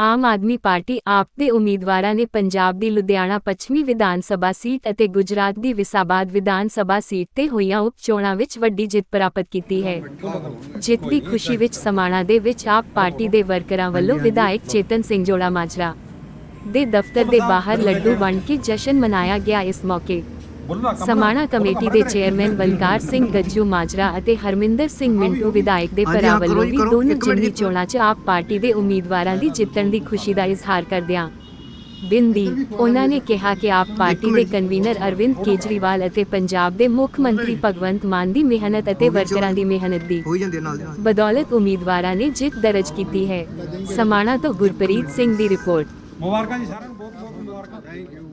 Aam Aadmi party ਆਪ ਦੇ ਉਮੀਦਵਾਰਾਂ ਨੇ ਪੰਜਾਬ ਦੀ ਲੁਧਿਆਣਾ ਪੱਛਮੀ ਵਿਧਾਨ ਸਭਾ ਸੀਟ ਅਤੇ ਗੁਜਰਾਤ ਦੀ ਵਿਸਾਬਾਦ ਵਿਧਾਨ ਸਭਾ ਸੀਟ ਤੇ ਹੋਈਆਂ ਉਪ ਚੋਣਾਂ ਵਿੱਚ ਵੱਡੀ ਜਿੱਤ ਪ੍ਰਾਪਤ ਕੀਤੀ ਹੈ। ਜਿੱਤ ਦੀ ਖੁਸ਼ੀ ਵਿੱਚ ਸਮਾਣਾ ਦੇ ਵਿੱਚ ਆਪ ਪਾਰਟੀ ਦੇ ਵਰਕਰਾਂ ਵੱਲੋਂ ਵਿਧਾਇਕ ਚੇਤਨ ਸਿੰਘ ਜੋੜਾ ਮਾਜਰਾ ਦੇ ਦਫ਼ਤਰ ਦੇ ਬਾਹਰ ਲੱਡੂ ਵੰਡ ਕੇ ਜਸ਼ਨ ਮਨਾਇਆ ਗਿਆ ਇਸ ਮੌਕੇ। ਸਮਾਣਾ ਕਮੇਟੀ ਦੇ ਚੇਅਰਮੈਨ ਬਲਕਾਰ ਸਿੰਘ ਗੱਜੂ ਮਾਜਰਾ ਅਤੇ ਹਰਮਿੰਦਰ ਸਿੰਘ ਮਿੰਟੂ ਵਿਧਾਇਕ ਦੇ ਭਰਾ ਵੱਲੋਂ ਵੀ। ਦੋਨੋਂ ਜਿਮਨੀ। ਚੋਣਾਂ 'ਚ ਆਪ ਪਾਰਟੀ ਦੇ ਉਮੀਦਵਾਰਾਂ ਦੀ ਜਿੱਤਣ ਦੀ ਖੁਸ਼ੀ ਦਾ ਇਜ਼ਹਾਰ ਕਰਦਿਆਂ ਬਿੰਦੀ ਉਹਨਾਂ ਨੇ ਕਿਹਾ ਕਿ ਆਪ ਪਾਰਟੀ ਦੇ ਕਨਵੀਨਰ ਅਰਵਿੰਦ ਕੇਜਰੀਵਾਲ ਅਤੇ ਪੰਜਾਬ ਦੇ ਮੁੱਖ ਮੰਤਰੀ ਭਗਵੰਤ ਮਾਨ ਦੀ ਮਿਹਨਤ ਅਤੇ ਵਰਕਰਾਂ ਦੀ ਮਿਹਨਤ ਦੀ ਬਦੌਲਤ ਉਮੀਦਵਾਰਾਂ ਨੇ ਜਿੱਤ ਦਰਜ ਕੀਤੀ ਹੈ। ਸਮਾਣਾ ਤੋਂ ਗੁਰਪ੍ਰੀਤ ਸਿੰਘ ਦੀ ਰਿਪੋਰਟ। ਮੁਬਾਰਕਾਂ ਜੀ ਸਾਰਿਆਂ ਨੂੰ ਬਹੁਤ ਬਹੁਤ ਮੁਬਾਰਕਾਂ। ਥੈਂਕ ਯੂ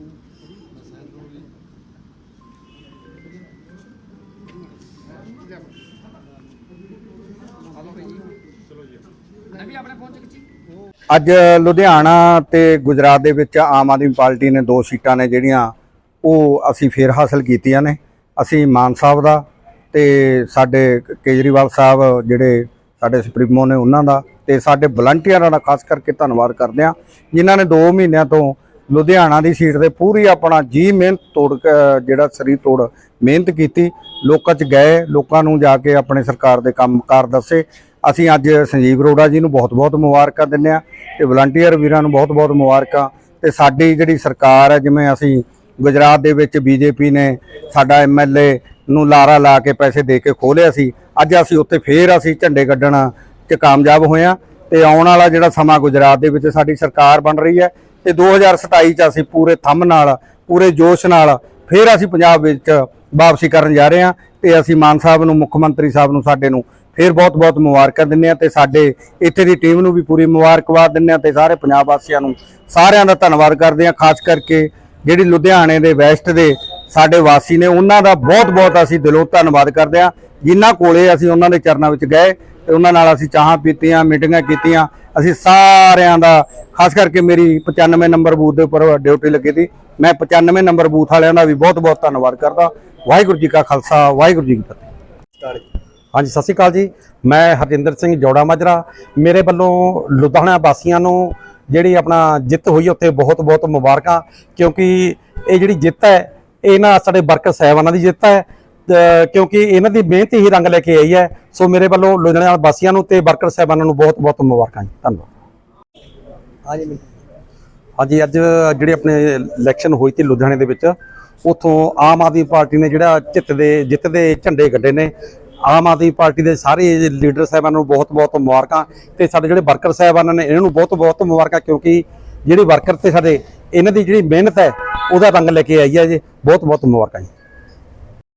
ਅੱਜ ਲੁਧਿਆਣਾ ਤੇ ਗੁਜਰਾਤ ਦੇ ਵਿੱਚ ਆਮ ਆਦਮੀ ਪਾਰਟੀ ਨੇ ਦੋ ਸੀਟਾਂ ਨੇ ਜਿਹੜੀਆਂ, ਉਹ ਅਸੀਂ ਫੇਰ ਹਾਸਲ ਕੀਤੀਆਂ ਨੇ। ਅਸੀਂ ਮਾਨ ਸਾਹਿਬ ਦਾ ਤੇ ਸਾਡੇ ਕੇਜਰੀਵਾਲ ਸਾਹਿਬ ਜਿਹੜੇ ਸਾਡੇ ਸੁਪਰੀਮੋ ਨੇ ਉਹਨਾਂ ਦਾ ਤੇ ਸਾਡੇ ਵਲੰਟੀਅਰਾਂ ਦਾ ਖਾਸ ਕਰਕੇ ਧੰਨਵਾਦ ਕਰਦੇ ਹਾਂ। ਜਿਨ੍ਹਾਂ ਨੇ 2 ਮਹੀਨਿਆਂ ਤੋਂ ਲੁਧਿਆਣਾ ਦੀ ਸੀਟ ਤੇ ਪੂਰੀ ਆਪਣਾ ਜੀ ਮਿਹਨਤ ਤੋੜ ਜਿਹੜਾ ਸਰੀਰ ਤੋੜ ਮਿਹਨਤ ਕੀਤੀ। ਲੋਕਾਂ 'ਚ ਗਏ, ਲੋਕਾਂ ਨੂੰ ਜਾ ਕੇ ਆਪਣੇ ਸਰਕਾਰ ਦੇ ਕੰਮਕਾਰ ਦੱਸੇ। ਅਸੀਂ ਅੱਜ ਸੰਜੀਵ ਅਰੋੜਾ ਜੀ ਨੂੰ ਬਹੁਤ-ਬਹੁਤ ਮੁਬਾਰਕਾਂ ਦਿੰਦੇ ਆ ਤੇ ਵਲੰਟੀਅਰ ਵੀਰਾਂ ਨੂੰ ਬਹੁਤ-ਬਹੁਤ ਮੁਬਾਰਕਾਂ। ਤੇ ਸਾਡੀ ਜਿਹੜੀ ਸਰਕਾਰ ਹੈ, ਜਿਵੇਂ ਅਸੀਂ ਗੁਜਰਾਤ ਦੇ ਵਿੱਚ ਬੀਜੇਪੀ ਨੇ ਸਾਡਾ ਐਮਐਲਏ ਨੂੰ ਲਾਰਾ ਲਾ ਕੇ ਪੈਸੇ ਦੇ ਕੇ ਖੋਲਿਆ ਸੀ। ਅੱਜ ਅਸੀਂ ਉੱਥੇ ਫੇਰ ਅਸੀਂ ਝੰਡੇ ਕੱਢਣ 'ਚ ਕਾਮਯਾਬ ਹੋਏ ਆ ਤੇ ਆਉਣ ਵਾਲਾ ਜਿਹੜਾ ਸਮਾਂ ਗੁਜਰਾਤ ਦੇ ਵਿੱਚ ਸਾਡੀ ਸਰਕਾਰ ਬਣ ਰਹੀ ਹੈ ਤੇ 2027 ਚ ਅਸੀਂ ਪੂਰੇ ਥੰਮ ਨਾਲ, ਪੂਰੇ ਜੋਸ਼ ਨਾਲ ਫਿਰ ਅਸੀਂ ਪੰਜਾਬ ਵਿੱਚ ਵਾਪਸੀ ਕਰਨ ਜਾ ਰਹੇ ਹਾਂ ਤੇ ਅਸੀਂ ਮਾਨ ਸਾਹਿਬ ਨੂੰ, ਮੁੱਖ ਮੰਤਰੀ ਸਾਹਿਬ ਨੂੰ, ਸਾਡੇ ਨੂੰ ਫਿਰ ਬਹੁਤ-ਬਹੁਤ ਮੁਬਾਰਕਾਂ ਦਿੰਦੇ ਹਾਂ ਤੇ ਸਾਡੇ ਇੱਥੇ ਦੀ ਟੀਮ ਨੂੰ ਵੀ ਪੂਰੀ ਮੁਬਾਰਕਬਾਦ ਦਿੰਦੇ ਹਾਂ ਤੇ ਸਾਰੇ ਪੰਜਾਬ ਵਾਸੀਆਂ ਨੂੰ ਸਾਰਿਆਂ ਦਾ ਧੰਨਵਾਦ ਕਰਦੇ ਹਾਂ, ਖਾਸ ਕਰਕੇ ਜਿਹੜੀ ਲੁਧਿਆਣੇ ਦੇ, ਵੈਸਟ ਦੇ ਸਾਡੇ ਵਾਸੀ ਨੇ, ਉਹਨਾਂ ਦਾ ਬਹੁਤ-ਬਹੁਤ ਅਸੀਂ ਦਿਲੋਂ ਧੰਨਵਾਦ ਕਰਦੇ ਹਾਂ। ਜਿਨ੍ਹਾਂ ਕੋਲੇ ਅਸੀਂ ਉਹਨਾਂ ਦੇ ਚਰਨਾਂ ਵਿੱਚ ਗਏ ਤੇ ਉਹਨਾਂ ਨਾਲ ਅਸੀਂ ਚਾਹਾਂ ਪੀਤੀਆਂ, ਮੀਟਿੰਗਾਂ ਕੀਤੀਆਂ ਅਸੀਂ ਸਾਰਿਆਂ ਦਾ, ਖਾਸ ਕਰਕੇ ਮੇਰੀ 95 ਨੰਬਰ ਬੂਥ ਦੇ ਉੱਪਰ ਡਿਊਟੀ ਲੱਗੀ ਸੀ। ਮੈਂ 95 ਨੰਬਰ ਬੂਥ ਵਾਲਿਆਂ ਦਾ ਵੀ ਬਹੁਤ-ਬਹੁਤ ਧੰਨਵਾਦ ਕਰਦਾ। ਵਾਹਿਗੁਰੂ ਜੀ ਕਾ ਖਾਲਸਾ, ਵਾਹਿਗੁਰੂ ਜੀ ਕੀ ਫਤਿਹ। ਹਾਂਜੀ, ਸਤਿ ਸ਼੍ਰੀ ਅਕਾਲ ਜੀ। ਮੈਂ ਹਰਜਿੰਦਰ ਸਿੰਘ ਜੋੜਾ ਮਾਜਰਾ। ਮੇਰੇ ਵੱਲੋਂ ਲੁਧਿਆਣਾ ਵਾਸੀਆਂ ਨੂੰ ਜਿਹੜੀ ਆਪਣਾ ਜਿੱਤ ਹੋਈ ਉੱਥੇ ਬਹੁਤ ਬਹੁਤ ਮੁਬਾਰਕਾਂ, ਕਿਉਂਕਿ ਇਹ ਜਿਹੜੀ ਜਿੱਤ ਹੈ, ਇਹ ਨਾ ਸਾਡੇ ਵਰਕਰ ਸਾਹਿਬਾਨਾਂ ਦੀ ਜਿੱਤ ਹੈ ਕਿਉਂਕਿ ਇਹਨਾਂ ਦੀ ਮਿਹਨਤ ਹੀ ਰੰਗ ਲੈ ਕੇ ਆਈ ਹੈ। ਸੋ ਮੇਰੇ ਵੱਲੋਂ ਲੁਧਿਆਣਾ ਵਾਸੀਆਂ ਨੂੰ ਤੇ ਵਰਕਰ ਸਾਹਿਬਾਨਾਂ ਨੂੰ ਬਹੁਤ ਬਹੁਤ ਮੁਬਾਰਕਾਂ ਜੀ। ਧੰਨਵਾਦ। ਹਾਂਜੀ ਹਾਂਜੀ ਅੱਜ ਜਿਹੜੀ ਆਪਣੇ ਇਲੈਕਸ਼ਨ ਹੋਈ ਸੀ ਲੁਧਿਆਣੇ ਦੇ ਵਿੱਚ ਉਥੋਂ ਆਮ ਆਦਮੀ ਪਾਰਟੀ ਨੇ ਜਿਹੜਾ ਜਿੱਤ ਦੇ ਜਿੱਤ ਦੇ ਝੰਡੇ ਗੱਡੇ ਨੇ। ਆਮ ਆਦਮੀ ਪਾਰਟੀ ਦੇ ਸਾਰੇ ਲੀਡਰ ਸਾਹਿਬਾਨ ਨੂੰ ਬਹੁਤ-ਬਹੁਤ ਮੁਬਾਰਕਾਂ ਤੇ ਸਾਡੇ ਜਿਹੜੇ ਵਰਕਰ ਸਾਹਿਬਾਨ ਨੇ ਇਹਨਾਂ ਨੂੰ ਬਹੁਤ-ਬਹੁਤ ਮੁਬਾਰਕਾਂ ਕਿਉਂਕਿ ਜਿਹੜੇ ਵਰਕਰ ਤੇ ਸਾਡੇ ਇਹਨਾਂ ਦੀ ਜਿਹੜੀ ਮਿਹਨਤ ਹੈ ਉਹਦਾ ਰੰਗ ਲੈ ਕੇ ਆਈ ਹੈ ਜੀ। ਬਹੁਤ-ਬਹੁਤ ਮੁਬਾਰਕਾਂ ਜੀ।